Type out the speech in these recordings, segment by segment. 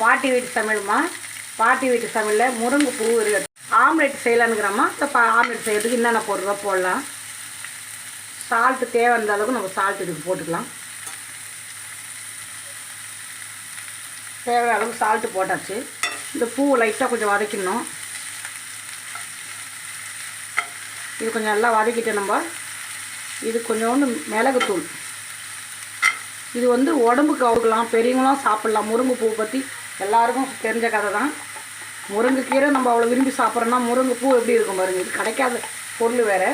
பாட்டி வீட்டு தமிழ்மா பாட்டி வீட்டு சமையலில் முருங்கை பூ இருக்கு ஆம்லெட் செய்யலான்னுக்கிறோமா இப்போ ஆம்லேட் ஆம்லெட் என்னென்ன போடுறதோ போடலாம். சால்ட்டு தேவை இருந்த அளவுக்கு நம்ம சால்ட் இதுக்கு போட்டுக்கலாம். தேவையான அளவுக்கு சால்ட்டு போட்டாச்சு. இந்த பூ லைட்டாக கொஞ்சம் வதக்கிடணும். இது கொஞ்சம் நல்லா வதக்கிட்டு நம்ம இது கொஞ்சோண்டு மிளகுத்தூள் இது வந்து உடம்புக்கு அவுக்கலாம் பெரியவங்களாம் சாப்பிட்லாம். முருங்கைப்பூ பற்றி எல்லாருக்கும் தெரிஞ்ச கதை தான். முருங்கைக்கீரை நம்ம அவ்வளோ விரும்பி சாப்பிட்றோன்னா முருங்கைப்பூ எப்படி இருக்கும் பாருங்க. இது கிடைக்காத பொருள் வேறு.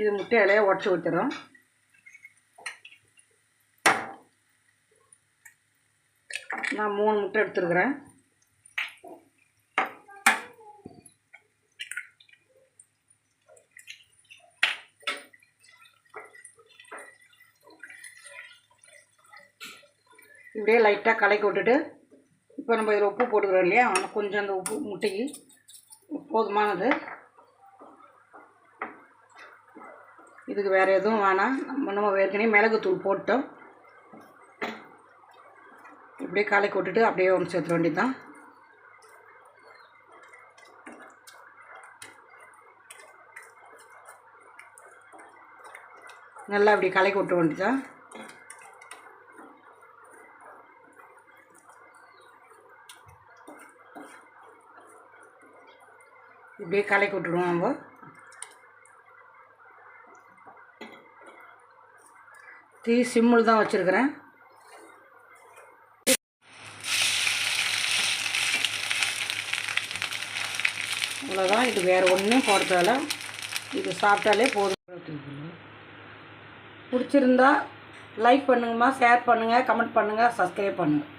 இது முட்டையாலையே உடச்சி ஊற்றுறோம் நான் மூணு முட்டை எடுத்துருக்குறேன். இப்படியே லைட்டாக கலக்கி விட்டுட்டு இப்போ நம்ம இதில் உப்பு போட்டுக்கிறோம் இல்லையா? ஆனால் கொஞ்சம் அந்த உப்பு முட்டைக்கு போதுமானது. இதுக்கு வேறு எதுவும் வேணாம். நம்ம நம்ம ஏற்கனவே மிளகுத்தூள் போட்டோம். இப்படியே கலக்கி விட்டுட்டு அப்படியே ஒன்று சேர்த்துற வேண்டியது தான் நல்லா அப்படி கலக்கி விட்ட வேண்டியதான் இப்படியே கலக்கி விட்டுருவோம் நம்ம. தீ சிம்மில் தான் வச்சுருக்கிறேன். அவ்வளோதான் இது வேறு ஒன்றும் போடுறதால இது சாப்பிட்டாலே போதும். பிடிச்சிருந்தா லைக் பண்ணுங்கம்மா ஷேர் பண்ணுங்கள் கமெண்ட் பண்ணுங்கள் சப்ஸ்கிரைப் பண்ணுங்கள்